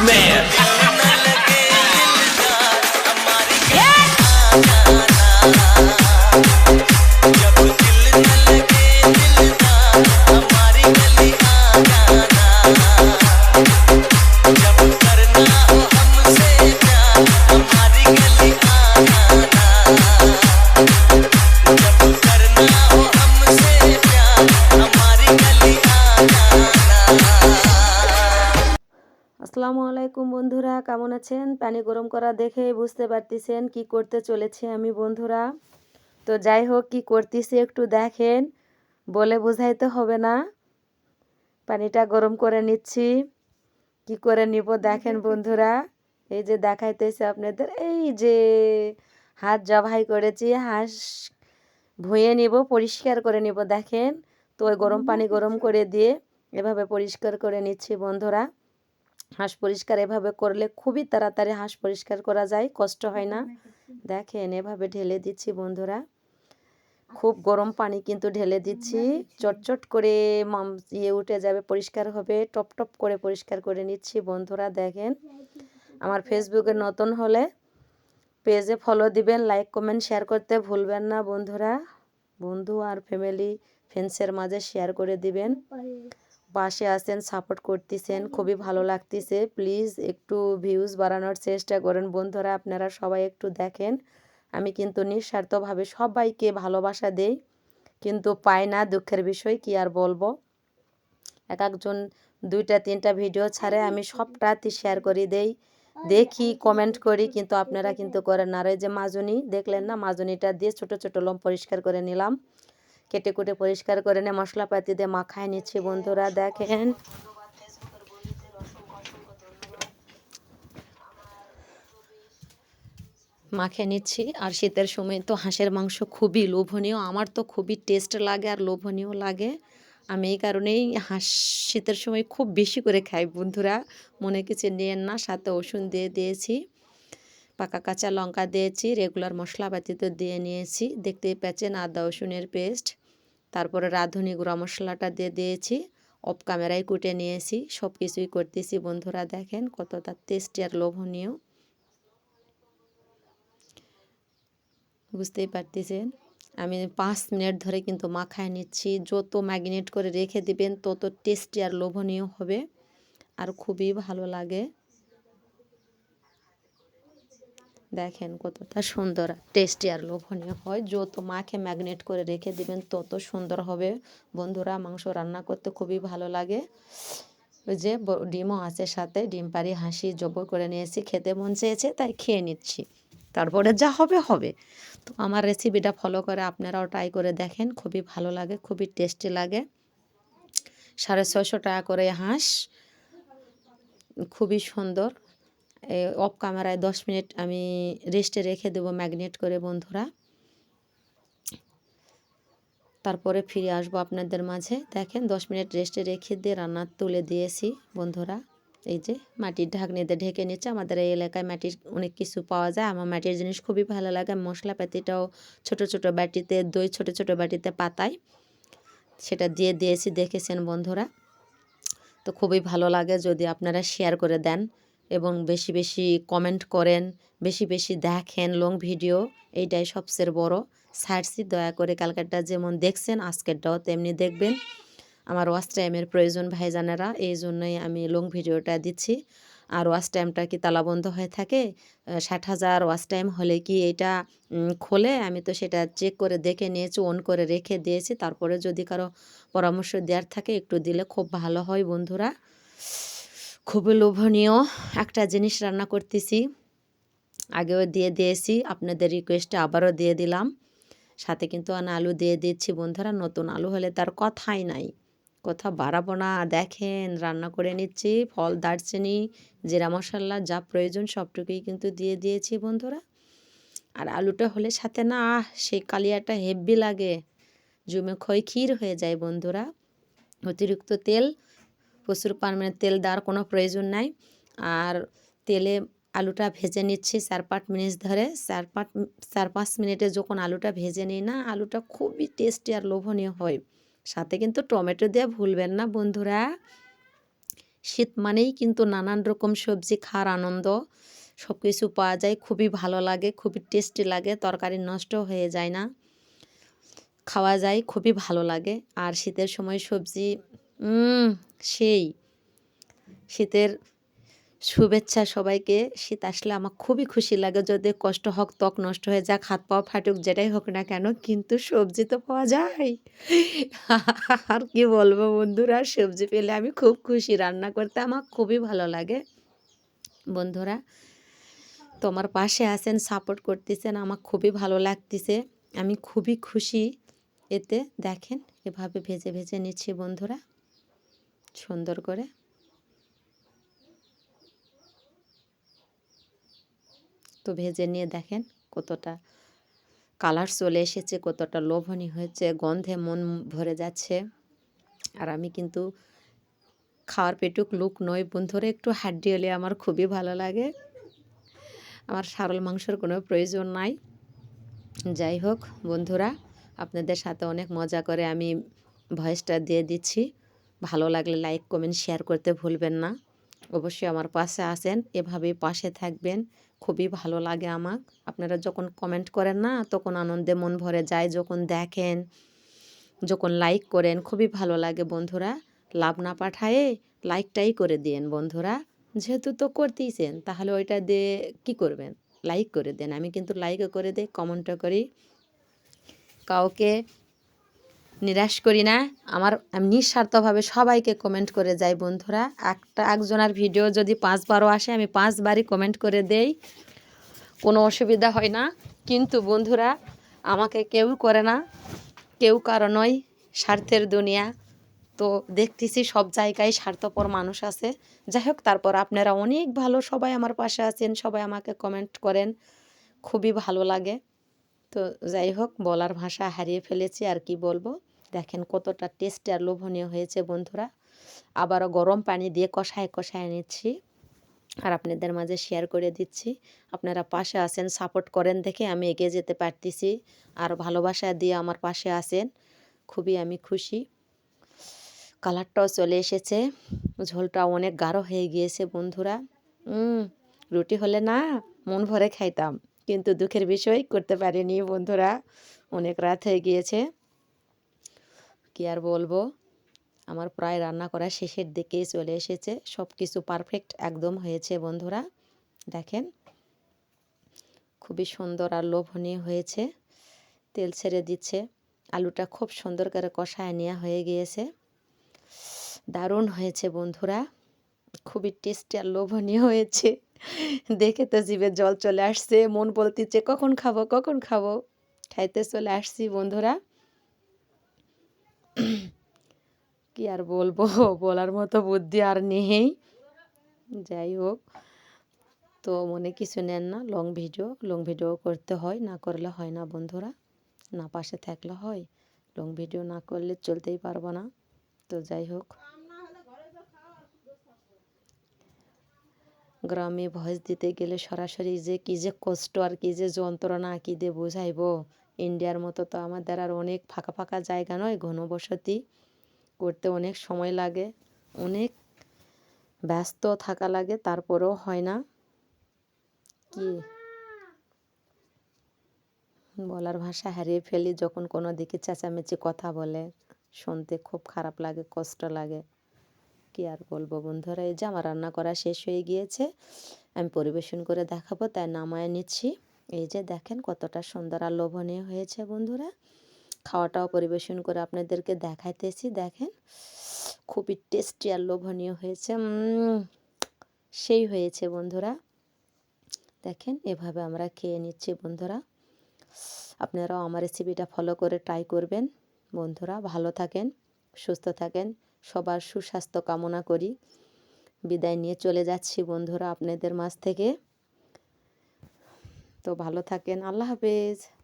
man. কেমন আছেন? পানি গরম করা দেখে বুঝতে পারতেছেন কি করতে চলেছি আমি বন্ধুরা। তো যাই হোক, কি করতেছি একটু দেখেন, বলে বোঝাইতে হবে না। পানিটা গরম করে নিচ্ছি। কি করে নিব দেখেন বন্ধুরা। এই যে দেখাইতেছে আপনাদের, এই যে হাত জবাই করেছি, হাঁস ধুয়ে নিব, পরিষ্কার করে নিব দেখেন। তো ওই গরম পানি গরম করে দিয়ে এভাবে পরিষ্কার করে নিচ্ছি বন্ধুরা। হাঁস পরিষ্কার এভাবে করলে খুবই তাড়াতাড়ি হাঁস পরিষ্কার করা যায় কষ্ট হয় না। দেখেন এভাবে ঢেলে দিচ্ছি বন্ধুরা। খুব গরম পানি কিন্তু ঢেলে দিচ্ছি। চটচট করে মাম ইয়ে উঠে যাবে পরিষ্কার হবে। টপ টপ করে পরিষ্কার করে নিচ্ছি বন্ধুরা দেখেন। আমার ফেসবুকে নতুন হলে পেজে ফলো দিবেন লাইক কমেন্ট শেয়ার করতে ভুলবেন না বন্ধুরা। বন্ধু আর ফ্যামিলি ফ্রেন্ডসের মাঝে শেয়ার করে দিবেন। পাশে আছেন সাপোর্ট করতেছেন খুবই ভালো লাগতেছে। প্লিজ একটু ভিউজ বাড়ানোর চেষ্টা করেন। বন্ধুরা আপনারা সবাই একটু দেখেন। আমি কিন্তু নিঃস্বার্থভাবে সবাইকে ভালোবাসা দেই কিন্তু পাই না দুঃখের বিষয় কি আর বলব? এক একজন দুইটা তিনটা ভিডিও ছাড়ে আমি সবটাতে শেয়ার করে দেই। দেখি কমেন্ট করি কিন্তু আপনারা কিন্তু করেন না। আর এই যে মাজনি দেখলেন না? মাজনিটা দিয়ে ছোট ছোট লোম পরিষ্কার করে নিলাম। কেটে কুটে পরিষ্কার করে নিয়ে মশলাপাতি দিয়ে মাখায় নিচ্ছি বন্ধুরা, দেখেন। মাখে নিচ্ছি, আর শীতের সময় তো হাঁসের মাংস খুবই লোভনীয়, আমার তো খুবই টেস্ট লাগে আর লোভনীয় লাগে। আমি এই কারণেই হাঁস শীতের সময় খুব বেশি করে খাই বন্ধুরা, মনে কিছু নিয়েন না, সাথে ওষুধ দিয়ে দিয়েছি, পাকা কাঁচা লঙ্কা দিয়েছি রেগুলার মশলাপাতি তো দিয়ে নিয়েছি, দেখতেই পাচ্ছেন আদা রসুনের পেস্ট তারপরে রাঁধুনি গুঁড়া মশলাটা দিয়ে দিয়েছি, অফ ক্যামেরায় কুটে নিয়েছি সব কিছুই করতেছি বন্ধুরা দেখেন কতটা টেস্টি আর লোভনীয়। বুঝতেই পারতেছেন? আমি পাঁচ মিনিট ধরে কিন্তু মাখায় নিচ্ছি, যত ম্যাগনেট করে রেখে দিবেন তত টেস্টি আর লোভনীয় হবে, আর খুবই ভালো লাগে। দেখেন কতটা সুন্দর টেস্টি আর লোভনীয় হয়। যত মাকে ম্যাগনেট করে রেখে দিবেন, তত সুন্দর হবে। বন্ধুরা, মাংস রান্না করতে খুবই ভালো লাগে। ওই যে ডিমও আছে সাথে, ডিম পারি হাসি, জবর করে নিয়েছি, খেতে মন চেয়েছে, তাই খেয়ে নিচ্ছি। তারপরে যা হবে হবে। তো আমার রেসিপিটা ফলো করে আপনারাও ট্রাই করে দেখেন, খুবই ভালো লাগে, খুবই টেস্টি লাগে। সাড়ে ছয়শো টাকা করে হাঁস। খুবই সুন্দর। অফ ক্যামেরায় দশ মিনিট আমি রেস্টে রেখে দেবো ম্যাগনেট করে বন্ধুরা। তারপরে ফিরে আসব আপনাদের মাঝে। দেখেন, দশ মিনিট রেস্টে রেখে দিয়ে রান্না তুলে দিয়েছি বন্ধুরা। এই যে মাটির ঢাকনিতে ঢেকে নিচ্ছে। আমাদের এই এলাকায় মাটির অনেক কিছু পাওয়া যায়। আমার মাটির জিনিস খুবই ভালো লাগে। মশলাপাতিটাও ছোট ছোট বাটিতে, দই ছোট ছোট বাটিতে পাতায়। সেটা দিয়ে দিয়েছি, দেখেছেন বন্ধুরা। তো খুবই ভালো লাগে যদি আপনারা শেয়ার করে দেন। এবং বেশি বেশি কমেন্ট করেন, বেশি বেশি দেখেন লং ভিডিও এইটাই সবচেয়ে বড়। সার্সি দয়া করে কালকারটা যেমন দেখছেন, আজকেরটাও তেমনি দেখবেন। আমার ওয়াচ টাইমের প্রয়োজন ভাইজানেরা, এই জন্যই আমি লং ভিডিওটা দিচ্ছি। আর ওয়াচ টাইমটা কি তালাবন্ধ হয়ে থাকে? ষাট হাজার ওয়াচ টাইম হলে কি এটা খোলে? আমি তো সেটা চেক করে দেখে নিয়েছি অন করে রেখে দিয়েছি। তারপরে যদি কারও পরামর্শ দেওয়ার থাকে, একটু দিলে খুব ভালো হয় বন্ধুরা। খুবই লোভনীয় একটা জিনিস রান্না করতেছি। আগেও দিয়ে দিয়েছি, আপনাদের রিকোয়েস্টে আবারও দিয়ে দিলাম। সাথে কিন্তু আমি আলু দিয়ে দিচ্ছি বন্ধুরা, নতুন আলু হলে তার কথাই নাই। কথা বাড়াবো না, দেখেন রান্না করে নিচ্ছি, ফল, দারচিনি, জিরা মশলা, যা প্রয়োজন সবটুকুই কিন্তু দিয়ে দিয়েছি বন্ধুরা। আর আলুটা হলে সাথে না, সেই কালিয়াটা হেভি লাগে। জমে ক্ষয় ক্ষীর হয়ে যায় বন্ধুরা। অতিরিক্ত তেল প্রচুর পরিমাণে তেল দেওয়ার কোনো প্রয়োজন নাই। আর তেলে আলুটা ভেজে নিচ্ছি চার পাঁচ মিনিট ধরে। চার পাঁচ চার পাঁচ মিনিটে যখন আলুটা ভেজে নিই না, আলুটা খুবই টেস্টি আর লোভনীয় হয়। সাথে কিন্তু টমেটো দিয়ে ভুলবেন না বন্ধুরা। শীত মানেই কিন্তু নানান রকম সবজি খাওয়ার আনন্দ। সব কিছু পাওয়া যায়, খুবই ভালো লাগে, খুবই টেস্টি লাগে, তরকারি নষ্ট হয়ে যায় না। খাওয়া যায়, খুবই ভালো লাগে। আর শীতের সময় সবজি সেই শীতের শুভেচ্ছা সবাইকে। শীত আসলে আমার খুবই খুশি লাগে, যদি কষ্ট হোক, ত্বক নষ্ট হয়ে যাক, হাত পাও ফাটুক, যেটাই হোক না কেন, কিন্তু সবজি তো পাওয়া যায়। আর কি বলব বন্ধুরা, সবজি পেলে আমি খুব খুশি, রান্না করতে আমার খুবই ভালো লাগে। বন্ধুরা, তোমার পাশে আছেন সাপোর্ট করতেছেন, আমার খুবই ভালো লাগতেছে, আমি খুবই খুশি। এতে দেখেন, এভাবে ভেজে ভেজে নিচ্ছি বন্ধুরা। সুন্দর করে। তো ভেজে নিয়ে দেখেন কতটা কালার চলে এসেছে, কতটা লোভনী হয়েছে, গন্ধে মন ভরে যাচ্ছে। আর আমি কিন্তু খাওয়ার পেটুক লুক নই বন্ধুরা, একটু হাড্ডি হলে আমার খুবই ভালো লাগে। আমার সারল মাংসের কোনো প্রয়োজন নাই। যাই হোক বন্ধুরা, আপনাদের সাথে অনেক মজা করে আমি ভয়েসটা দিয়ে দিচ্ছি। ভালো লাগলে লাইক কমেন্ট শেয়ার করতে ভুলবেন না। অবশ্যই আমার পাশে আসেন এভাবেই পাশে থাকবেন। খুবই ভালো লাগে আমার আপনারা যখন কমেন্ট করেন না, তখন আনন্দে মন ভরে যায়, যখন দেখেন, যখন লাইক করেন, খুবই ভালো লাগে বন্ধুরা। লাভ না পাঠায়ে লাইকটাই করে দিয়েন বন্ধুরা। যেহেতু তো করতেইছেন, তাহলে ওইটা দিয়ে কি করবেন? লাইক করে দেন। আমি কিন্তু লাইকও করে দিই কমেন্টও করি। কাউকে নিরাশ করি না। আমার আমি নিঃস্বার্থভাবে সবাইকে কমেন্ট করে যাই বন্ধুরা। একটা, একজনের ভিডিও যদি পাঁচবারও আসে, আমি পাঁচবারই কমেন্ট করে দেই। কোনো অসুবিধা হয় না। কিন্তু বন্ধুরা, আমাকে কেউ করে না। কেউ কারণই স্বার্থের দুনিয়া। তো দেখতেছি সব জায়গায় স্বার্থপর মানুষ আছে। যাই হোক, তারপর আপনারা অনেক ভালো সবাই আমার পাশে আছেন, সবাই আমাকে কমেন্ট করেন। খুবই ভালো লাগে। তো যাই হোক, বলার ভাষা হারিয়ে ফেলেছি, আর কি বলব? দেখেন কতটা টেস্টি আর লোভনীয় হয়েছে বন্ধুরা। আবারও গরম পানি দিয়ে কষায় কষায় নিচ্ছি। আর আপনাদের মাঝে শেয়ার করে দিচ্ছি। আপনারা পাশে আসেন সাপোর্ট করেন দেখে আমি এগিয়ে যেতে পারতেছি। আর ভালোবাসা দিয়ে আমার পাশে আসেন খুবই আমি খুশি। কালারটাও চলে এসেছে ঝোলটা অনেক গাঢ় হয়ে গিয়েছে বন্ধুরা। রুটি হলে না মন ভরে খাইতাম, কিন্তু দুঃখের বিষয় করতে পারিনি বন্ধুরা, অনেক রাত হয়ে গিয়েছে। কি আর বলব? আমার প্রায় রান্না করা শেষের দিকেই চলে এসেছে। সব কিছু পারফেক্ট একদম হয়েছে বন্ধুরা। দেখেন, খুবই সুন্দর আর লোভনীয় হয়েছে। তেল ছেড়ে দিচ্ছে। আলুটা খুব সুন্দর করে কষায় নেওয়া হয়ে গিয়েছে। দারুণ হয়েছে বন্ধুরা। খুবই টেস্টি আর লোভনীয় হয়েছে। দেখে তো জিভে জল চলে আসছে, মন বলতেছে কখন খাব কখন খাব? খাইতে চলে আসছি বন্ধুরা। কি আর বলব? বলার মতো বুদ্ধি আর নেই। যাই হোক, তো মনে কিছু নেন না লং ভিডিও লং ভিডিও করতে হয়, না করলে হয় না বন্ধুরা। না পাশে থাকলে হয় লং ভিডিও না করলে চলতেই পারব না। তো যাই হোক। গ্রামে ভয়েস দিতে গেলে সরাসরি যে কী যে কষ্ট আর কী যে যন্ত্রণা কী দিয়ে বোঝাইব। ইন্ডিয়ার মতো তো আমাদের আর অনেক ফাঁকা ফাঁকা জায়গা নয়, ঘনবসতি। করতে অনেক সময় লাগে, অনেক ব্যস্ত থাকা লাগে, তারপরেও হয় না। কি? বলার ভাষা হারিয়ে ফেলি যখন কোনো দিকে চেঁচামেচি কথা বলে, শুনতে খুব খারাপ লাগে, কষ্ট লাগে। কি আর বলব বন্ধুরা, এই যে আমার রান্না করা শেষ হয়ে গিয়েছে, আমি পরিবেশন করে দেখাবো, তাই নামায় নিচ্ছি। এই যে দেখেন কতটা সুন্দর আর লোভনীয় হয়েছে বন্ধুরা। খাওয়াটাও পরিবেশন করে আপনাদেরকে দেখাইতেছি, দেখেন। খুবই টেস্টি আর লোভনীয় হয়েছে। সেই হয়েছে বন্ধুরা। দেখেন, এভাবে আমরা খেয়ে নিচ্ছি বন্ধুরা। আপনারাও আমার রেসিপিটা ফলো করে ট্রাই করবেন। বন্ধুরা, ভালো থাকেন, সুস্থ থাকেন। সবার সুস্বাস্থ্য কামনা করি। বিদায় নিয়ে চলে যাচ্ছি বন্ধুরা আপনাদের মাঝ থেকে। তো ভালো থাকেন, আল্লাহ হাফেজ।